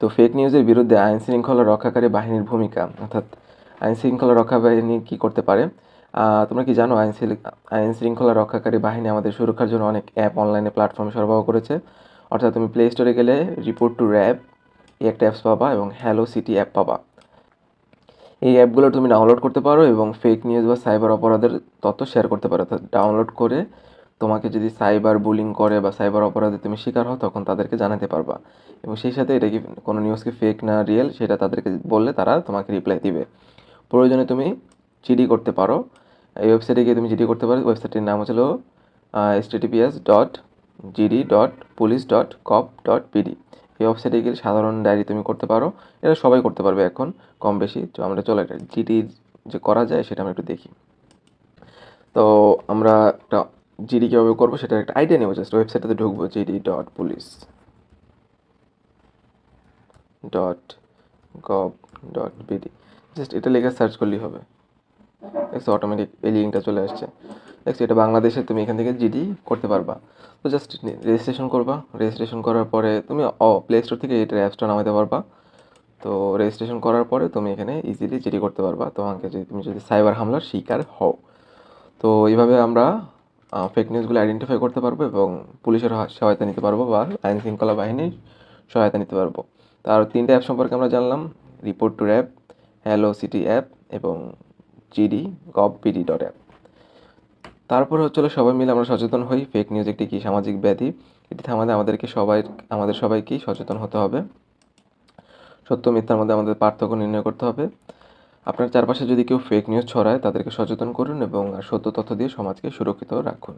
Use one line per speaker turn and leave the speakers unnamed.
তো ফেক নিউজের বিরুদ্ধে আইন শৃঙ্খলা রক্ষাকারী বাহিনীর ভূমিকা, অর্থাৎ আইন শৃঙ্খলা রক্ষা বাহিনী কী করতে পারে? তোমরা কি জানো আইন আইন শৃঙ্খলা রক্ষাকারী বাহিনী আমাদের সুরক্ষার জন্য অনেক অ্যাপ অনলাইনে প্ল্যাটফর্ম সরবরাহ করেছে। অর্থাৎ তুমি প্লে স্টোরে গেলে রিপোর্ট টু র্যাব এই একটা অ্যাপস পাবা এবং হ্যালো সিটি অ্যাপ পাবা। এই অ্যাপগুলো তুমি ডাউনলোড করতে পারো এবং ফেক নিউজ বা সাইবার অপরাধের তথ্য শেয়ার করতে পারো, অর্থাৎ ডাউনলোড করে তোমাকে যদি সাইবার বুলিং করে বা সাইবার অপরাধে তুমি শিকার হও, তখন তাদেরকে জানাতে পারবা। এবং সেই সাথে এটা কি কোনো নিউজকে ফেক না রিয়েল সেটা তাদেরকে বললে তারা তোমাকে রিপ্লাই দিবে। প্রয়োজনে তুমি জিডি করতে পারো। এই ওয়েবসাইটে গিয়ে তুমি জিডি করতে পারো। ওয়েবসাইটটির নাম S TPS dot GD dot police dot cop dot PD এই ওয়েবসাইটে গিয়ে সাধারণ ডায়েরি তুমি করতে পারো। এটা সবাই করতে পারবে এখন, কম বেশি। তো আমরা চলো একটা জিডি যে করা যায়, সেটা আমরা একটু দেখি। তো আমরা একটা জিডি কীভাবে করব সেটা একটা আইডিয়া নেব জাস্ট ওয়েবসাইটে ঢুকবো, GD dot police dot gov dot BD just এটা লেখা সার্চ করলেই হবে। দেখছ অটোমেটিক এই লিঙ্কটা চলে আসছে। দেখছ এটা বাংলাদেশে তুমি এখান থেকে জিডি করতে পারবা। তো জাস্ট রেজিস্ট্রেশন করবা। রেজিস্ট্রেশন করার পরে তুমি অ প্লে স্টোর থেকে এটা অ্যাপসটা নামাতে পারবা। তো রেজিস্ট্রেশন করার পরে তুমি এখানে ইজিলি জিডি করতে পারবা। তোমাকে যদি তুমি যদি সাইবার হামলার শিকার হও। তো এইভাবে আমরা ফেক নিউজগুলো আইডেন্টিফাই করতে পারব এবং পুলিশের সহায়তা নিতে পারব বা আইন শৃঙ্খলা বাহিনীর সহায়তা নিতে পারব। তার তিনটে অ্যাপ সম্পর্কে আমরা জানলাম report to app hello city app এবং GD gov PD dot app তারপর হচ্ছিল সবাই মিলে আমরা সচেতন হই ফেক নিউজ একটি কি সামাজিক ব্যাধি? এটি থামাতে আমাদেরকে সবাই আমাদের সবাইকেই সচেতন হতে হবে। সত্য মিথ্যার মধ্যে আমাদের পার্থক্য নির্ণয় করতে হবে। আপনার চারপাশে যদি কেউ ফেক নিউজ ছড়ায়, তাদেরকে সচেতন করুন এবং সত্য তথ্য দিয়ে সমাজকে সুরক্ষিত রাখুন।